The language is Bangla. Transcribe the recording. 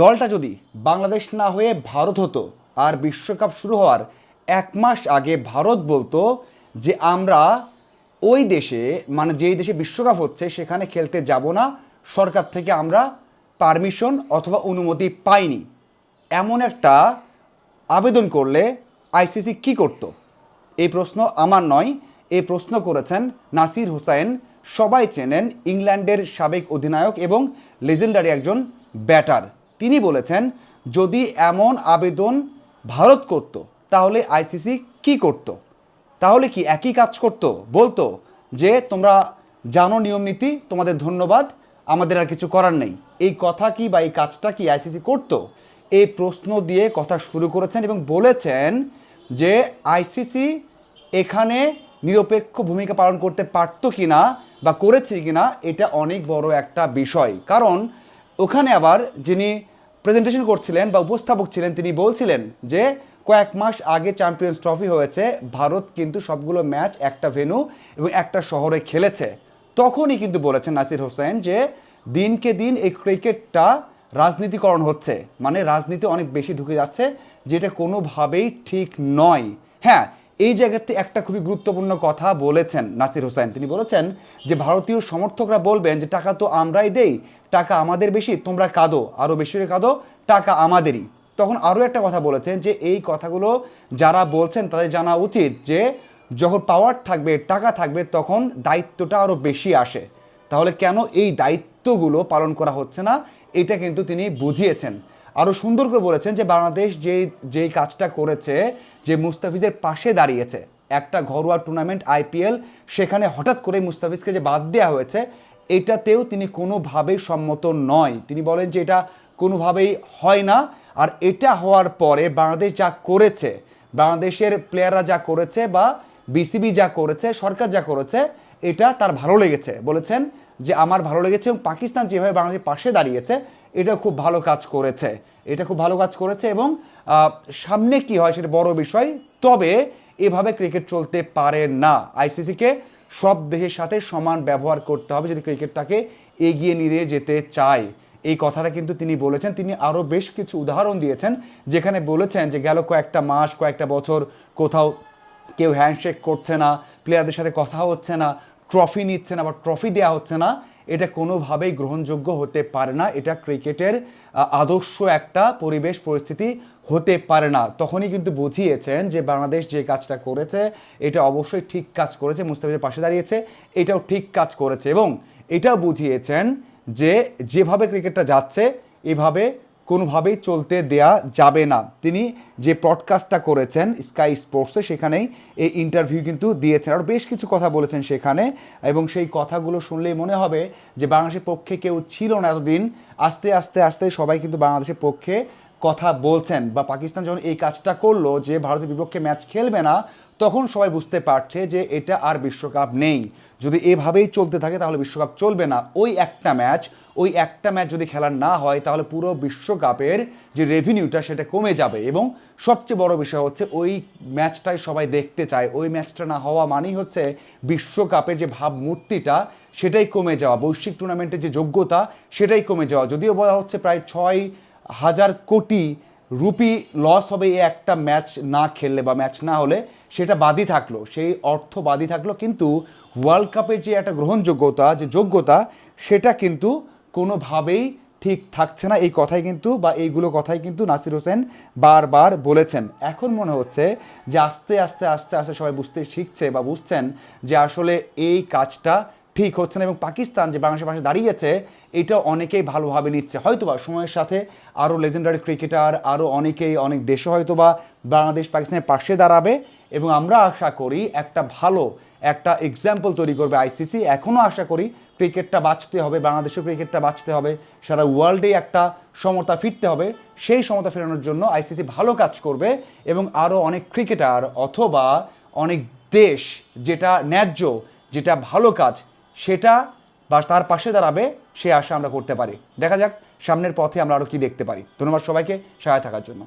দলটা যদি বাংলাদেশ না হয়ে ভারত হতো আর বিশ্বকাপ শুরু হওয়ার এক মাস আগে ভারত বলতো যে আমরা ওই দেশে মানে যেই দেশে বিশ্বকাপ হচ্ছে সেখানে খেলতে যাব না, সরকার থেকে আমরা পারমিশন অথবা অনুমতি পাইনি। এমন একটা আবেদন করলে আইসিসি কি করতো? এই প্রশ্ন আমার নয়। এই প্রশ্ন করেছেন নাসির হুসাইন। সবাই চেনেন ইংল্যান্ডের সাবেক অধিনায়ক এবং লেজেন্ডারি একজন ব্যাটার। তিনি বলেছেন, যদি এমন আবেদন ভারত করত, তাহলে আইসিসি কি করত? তাহলে কি একই কাজ করতো? বলতো যে, তোমরা জানো নিয়ম নীতি, তোমাদের ধন্যবাদ, আমাদের আর কিছু করার নেই। এই কথা কি বা এই কাজটা কি আইসিসি করত? এই প্রশ্ন দিয়ে কথা শুরু করেছেন এবং বলেছেন যে, আইসিসি এখানে নিরপেক্ষ ভূমিকা পালন করতে পারতো কি না বা করেছে কি না এটা অনেক বড় একটা বিষয়। কারণ ওখানে আবার যিনি প্রেজেন্টেশন করছিলেন বা উপস্থাপক ছিলেন, তিনি বলছিলেন যে কয়েক মাস আগে চ্যাম্পিয়ন্স ট্রফি হয়েছে, ভারত কিন্তু সবগুলো ম্যাচ একটা ভেন্যু এবং একটা শহরে খেলেছে। তখনই কিন্তু বলেছেন নাসির হোসেন যে দিনকে দিন এই ক্রিকেটটা রাজনীতিকরণ হচ্ছে। মানে রাজনীতি অনেক বেশি ঢুকে যাচ্ছে, যেটা কোনোভাবেই ঠিক নয়। হ্যাঁ এই জায়গাতে একটা খুবই গুরুত্বপূর্ণ কথা বলেছেন নাসির হোসেন। তিনি বলেছেন যে, ভারতীয় সমর্থকরা বলবেন যে, টাকা তো আমরাই দেই, টাকা আমাদের বেশি, তোমরা কাঁদো আরও বেশি কাঁদো, টাকা আমাদেরই। তখন আরও একটা কথা বলেছেন যে, এই কথাগুলো যারা বলছেন তাদের জানা উচিত যে, যখন পাওয়ার থাকবে, টাকা থাকবে, তখন দায়িত্বটা আরও বেশি আসে। তাহলে কেন এই দায়িত্বগুলো পালন করা হচ্ছে না? এটা কিন্তু তিনি বুঝিয়েছেন। আরও সুন্দর করে বলেছেন যে বাংলাদেশ যে যেই কাজটা করেছে, যে মুস্তাফিজের পাশে দাঁড়িয়েছে, একটা ঘরোয়া টুর্নামেন্ট আইপিএল সেখানে হঠাৎ করে মুস্তাফিজকে যে বাদ দেওয়া হয়েছে, এটাতেও তিনি কোনোভাবেই সম্মত নয়। তিনি বলেন যে এটা কোনোভাবেই হয় না, আর এটা হওয়ার পরে বাংলাদেশ যা করেছে, বাংলাদেশের প্লেয়াররা যা করেছে বা বিসিবি যা করেছে, সরকার যা করেছে, এটা তার ভালো লেগেছে। বলেছেন যে আমার ভালো লেগেছে এবং পাকিস্তান যেভাবে বাংলাদেশের পাশে দাঁড়িয়েছে, এটা খুব ভালো কাজ করেছে। এটা খুব ভালো কাজ করেছে এবং সামনে কি হয় সেটা বড় বিষয়, তবে এভাবে ক্রিকেট চলতে পারে না। আইসিসিকে সব দেশের সাথে সমান ব্যবহার করতে হবে যদি ক্রিকেটটাকে এগিয়ে নিয়ে যেতে চায়। এই কথাটা কিন্তু তিনি বলেছেন। তিনি আরও বেশ কিছু উদাহরণ দিয়েছেন, যেখানে বলেছেন যে গেল কয়েকটা মাস, কয়েকটা বছর কোথাও কেউ হ্যান্ডশেক করছে না প্লেয়ারদের সাথে কথা হচ্ছে না ট্রফি নিচ্ছে না বা ট্রফি দেওয়া হচ্ছে না। এটা কোনোভাবেই গ্রহণযোগ্য হতে পারে না। এটা ক্রিকেটের আদর্শ একটা পরিবেশ পরিস্থিতি হতে পারে না। তখনই কিন্তু বুঝিয়েছেন যে বাংলাদেশ যে কাজটা করেছে, এটা অবশ্যই ঠিক কাজ করেছে, মুস্তাফিজের পাশে দাঁড়িয়েছে, এটাও ঠিক কাজ করেছে। এবং এটাও বুঝিয়েছেন যে যেভাবে ক্রিকেটটা যাচ্ছে, এভাবে কোনোভাবেই চলতে দেয়া যাবে না। তিনি যে পডকাস্টটা করেছেন স্কাই স্পোর্টসে সেখানেই এই ইন্টারভিউ কিন্তু দিয়েছেন। আর বেশ কিছু কথা বলেছেন সেখানে এবং সেই কথাগুলো শুনলেই মনে হবে যে বাংলাদেশের পক্ষে কেউ ছিল না এতদিন। আস্তে আস্তে আস্তে সবাই কিন্তু বাংলাদেশের পক্ষে কথা বলছেন বা পাকিস্তান যখন এই কাজটা করল যে ভারতের বিপক্ষে ম্যাচ খেলবে না, তখন সবাই বুঝতে পারছে যে এটা আর বিশ্বকাপ নেই। যদি এভাবেই চলতে থাকে, তাহলে বিশ্বকাপ চলবে না। ওই একটা ম্যাচ, ওই একটা ম্যাচ যদি খেলার না হয়, তাহলে পুরো বিশ্বকাপের যে রেভিনিউটা সেটা কমে যাবে। এবং সবচেয়ে বড় বিষয় হচ্ছে, ওই ম্যাচটাই সবাই দেখতে চায়। ওই ম্যাচটা না হওয়া মানেই হচ্ছে, বিশ্বকাপের যে ভাবমূর্তিটা, সেটাই কমে যাওয়া। বৈশ্বিক টুর্নামেন্টের যে যোগ্যতা, সেটাই কমে যাওয়া। যদিও বলা হচ্ছে প্রায় ছয় হাজার কোটি রুপি লস হবে এই একটা ম্যাচ না খেললে বা ম্যাচ না হলে, সেটা বাদই থাকল। সেই অর্থ বাদই থাকল। কিন্তু ওয়ার্ল্ড কাপের যে একটা গ্রহণযোগ্যতা, যে যোগ্যতা, সেটা কিন্তু কোনোভাবেই ঠিক থাকছে না। এই কথাই কিন্তু বা এইগুলো কথাই কিন্তু নাসির হোসেন বারবার বলেছেন। এখন মনে হচ্ছে যে আস্তে আস্তে আস্তে আস্তে সবাই বুঝতে শিখছে বা বুঝছেন যে আসলে এই কাজটা ঠিক হচ্ছে না, এবং পাকিস্তান যে বাংলাদেশের পাশে দাঁড়িয়েছে, এটা অনেকেই ভালোভাবে নিচ্ছে। হয়তোবা সময়ের সাথে আরও লেজেন্ডারি ক্রিকেটার আরও অনেকেই, অনেক দেশে হয়তোবা বাংলাদেশ পাকিস্তানের পাশে দাঁড়াবে, এবং আমরা আশা করি একটা ভালো, একটা এক্সাম্পল তৈরি করবে আইসিসি এখনও আশা করি ক্রিকেটটা বাঁচতে হবে, বাংলাদেশের ক্রিকেটটা বাঁচতে হবে, সারা ওয়ার্ল্ডে একটা সমতা ফিরতে হবে, সেই সমতা ফেরানোর জন্য আইসিসি ভালো কাজ করবে, এবং আরও অনেক ক্রিকেটার অথবা অনেক দেশ যেটা ন্যায্য, যেটা ভালো কাজ সেটা বা তার পাশে দাঁড়াবে, সে আশা আমরা করতে পারি। দেখা যাক সামনের পথে আমরা আরও কি দেখতে পারি। ধন্যবাদ সবাইকে সহায় থাকার জন্য।